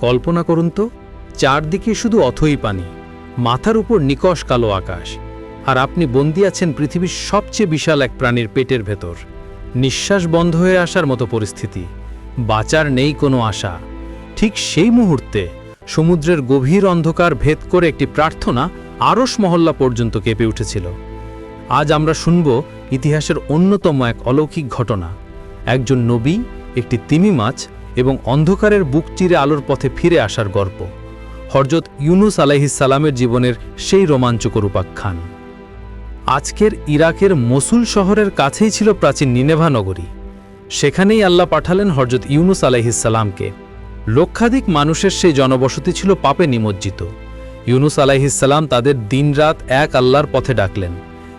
কল্পনা করুন তো, চারদিকে শুধু অথই পানি, মাথার উপর নিকশ কালো আকাশ, আর আপনি বন্দি আছেন পৃথিবীর সবচেয়ে বিশাল এক প্রাণীর পেটের ভেতর। নিঃশ্বাস বন্ধ হয়ে আসার মতো পরিস্থিতি, বাঁচার নেই কোনো আশা। ঠিক সেই মুহূর্তে সমুদ্রের গভীর অন্ধকার ভেদ করে একটি প্রার্থনা আরস মহল্লা পর্যন্ত কেঁপে উঠেছিল। আজ আমরা শুনব ইতিহাসের অন্যতম এক অলৌকিক ঘটনা। একজন নবী, একটি তিমি মাছ এবং অন্ধকারের বুক চিরে আলোর পথে ফিরে আসার গল্প। হরজত ইউনুস আলাইহিসালামের জীবনের সেই রোমাঞ্চকর উপাখ্যান। আজকের ইরাকের মসুল শহরের কাছেই ছিল প্রাচীন নিনেভা নগরী। সেখানেই আল্লাহ পাঠালেন হরজত ইউনুস আলাইহিসালামকে লক্ষাধিক মানুষের সেই জনবসতি ছিল পাপে নিমজ্জিত। ইউনুস আলাইহিসাল্লাম তাদের দিনরাত এক আল্লাহর পথে ডাকলেন,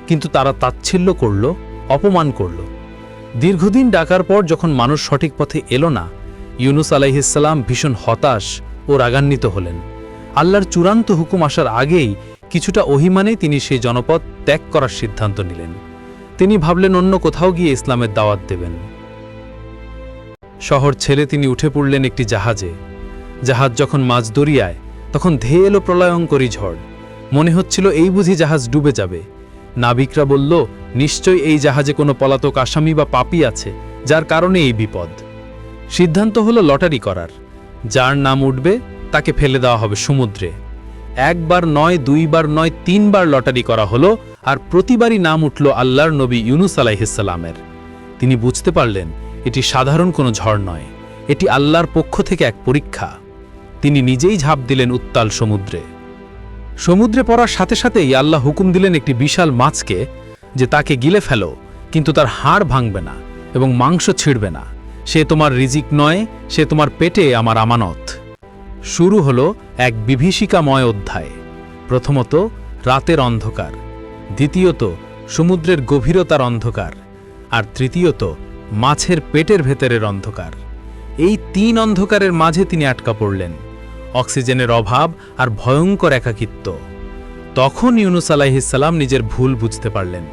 কিন্তু তারা তাচ্ছিল্য করল, অপমান করল। দীর্ঘদিন ডাকার পর যখন মানুষ সঠিক পথে এলো না ইউনুস আলাইহিসাল্লাম ভীষণ হতাশ ও রাগান্বিত হলেন। আল্লাহর চূড়ান্ত হুকুম আসার আগেই কিছুটা অহিমানেই তিনি সেই জনপদ ত্যাগ করার সিদ্ধান্ত নিলেন। তিনি ভাবলেন অন্য কোথাও গিয়ে ইসলামের দাওয়াত দেবেন। শহর ছেড়ে তিনি উঠে পড়লেন একটি জাহাজে। জাহাজ যখন মাঝ দরিয়ায়, তখন ধেয়ে এলো প্রলয়ঙ্করী ঝড়। মনে হচ্ছিল এই বুঝি জাহাজ ডুবে যাবে। নাবিকরা বলল, নিশ্চয়ই এই জাহাজে কোনো পলাতক আসামি বা পাপী আছে, যার কারণে এই বিপদ। সিদ্ধান্ত হলো লটারি করার। যার নাম উঠবে, তাকে ফেলে দেওয়া হবে সমুদ্রে। একবার নয়, দুইবার নয়, তিনবার লটারি করা হলো আর প্রতিবারই নাম উঠল আল্লাহর নবী ইউনুস আলাইহিসাল্লামের তিনি বুঝতে পারলেন, এটি সাধারণ কোনো ঝড় নয়, এটি আল্লাহর পক্ষ থেকে এক পরীক্ষা। তিনি নিজেই ঝাঁপ দিলেন উত্তাল সমুদ্রে। সমুদ্রে পড়ার সাথে সাথেই আল্লাহ হুকুম দিলেন একটি বিশাল মাছকে, যে তাকে গিলে ফেলো, কিন্তু তার হাড় ভাঙবে না এবং মাংস ছিঁড়বে না। সে তোমার রিজিক নয়, সে তোমার পেটে আমার আমানত। শুরু হলো এক বিভীষিকাময় অধ্যায়। প্রথমত, রাতের অন্ধকার। দ্বিতীয়ত, সমুদ্রের গভীরতার অন্ধকার। আর তৃতীয়ত, মাছের পেটের ভেতরের অন্ধকার। এই তিন অন্ধকারের মাঝে তিনি আটকা পড়লেন। অক্সিজেনের অভাব আর ভয়ঙ্কর একাকিত্ব। তখন ইউনুস আলাইহিসাল্লাম নিজের ভুল বুঝতে পারলেন।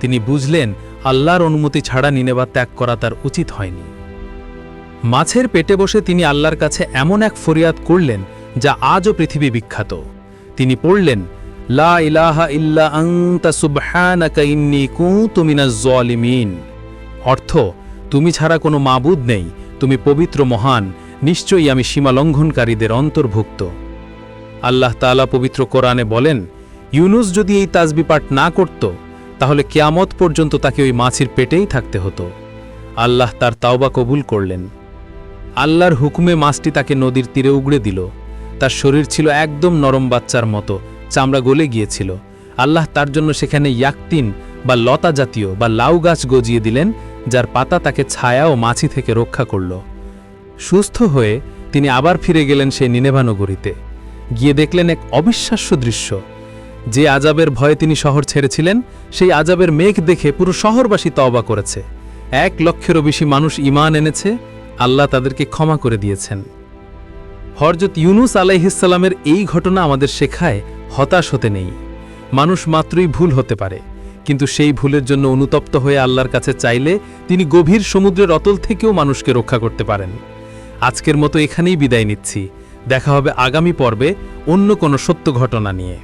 তিনি বুঝলেন, আল্লাহর অনুমতি ছাড়া নিনেবা ত্যাগ করা তার উচিত হয়নি। মাছের পেটে বসে তিনি আল্লাহর কাছে এমন এক ফরিয়াদ করলেন, যা আজও পৃথিবী বিখ্যাত। তিনি পড়লেন, লা ইলাহা ইল্লা অর্থ, তুমি ছাড়া কোনো মাবুদ নেই, তুমি পবিত্র মহান, নিশ্চয়ই আমি সীমালঙ্ঘনকারীদের অন্তর্ভুক্ত। আল্লাহ তাআলা পবিত্র কোরআনে বলেন, ইউনুস যদি এই তাজবি পাঠ না করত, তাহলে কেয়ামত পর্যন্ত তাকে ওই মাছির পেটেই থাকতে হতো। আল্লাহ তার তাওবা কবুল করলেন। আল্লাহর হুকুমে মাছটি তাকে নদীর তীরে উগড়ে দিল। তার শরীর ছিল একদম নরম বাচ্চার মতো, চামড়া গলে গিয়েছিল। আল্লাহ তার জন্য সেখানে ইয়াকতিন বা লতা জাতীয় বা লাউ গাছ গজিয়ে দিলেন, যার পাতা তাকে ছায়া ও মাছি থেকে রক্ষা করল। সুস্থ হয়ে তিনি আবার ফিরে গেলেন সেই নিনেভানগরীতে গিয়ে দেখলেন এক অবিশ্বাস্য দৃশ্য। যে আজাবের ভয়ে তিনি শহর ছেড়েছিলেন, সেই আজাবের মেঘ দেখে পুরো শহরবাসী তওবা করেছে। এক লক্ষেরও বেশি মানুষ ইমান এনেছে আল্লাহ তাদেরকে ক্ষমা করে দিয়েছেন। হরজত ইউনুস আলাইহিসাল্লামের এই ঘটনা আমাদের শেখায়, হতাশ হতে নেই। মানুষ মাত্রই ভুল হতে পারে, কিন্তু সেই ভুলের জন্য অনুতপ্ত হয়ে আল্লাহর কাছে চাইলে তিনি গভীর সমুদ্রের অতল থেকেও মানুষকে রক্ষা করতে পারেন। আজকের মতো এখানেই বিদায় নিচ্ছি। দেখা হবে আগামী পর্বে অন্য কোনো সত্য ঘটনা নিয়ে।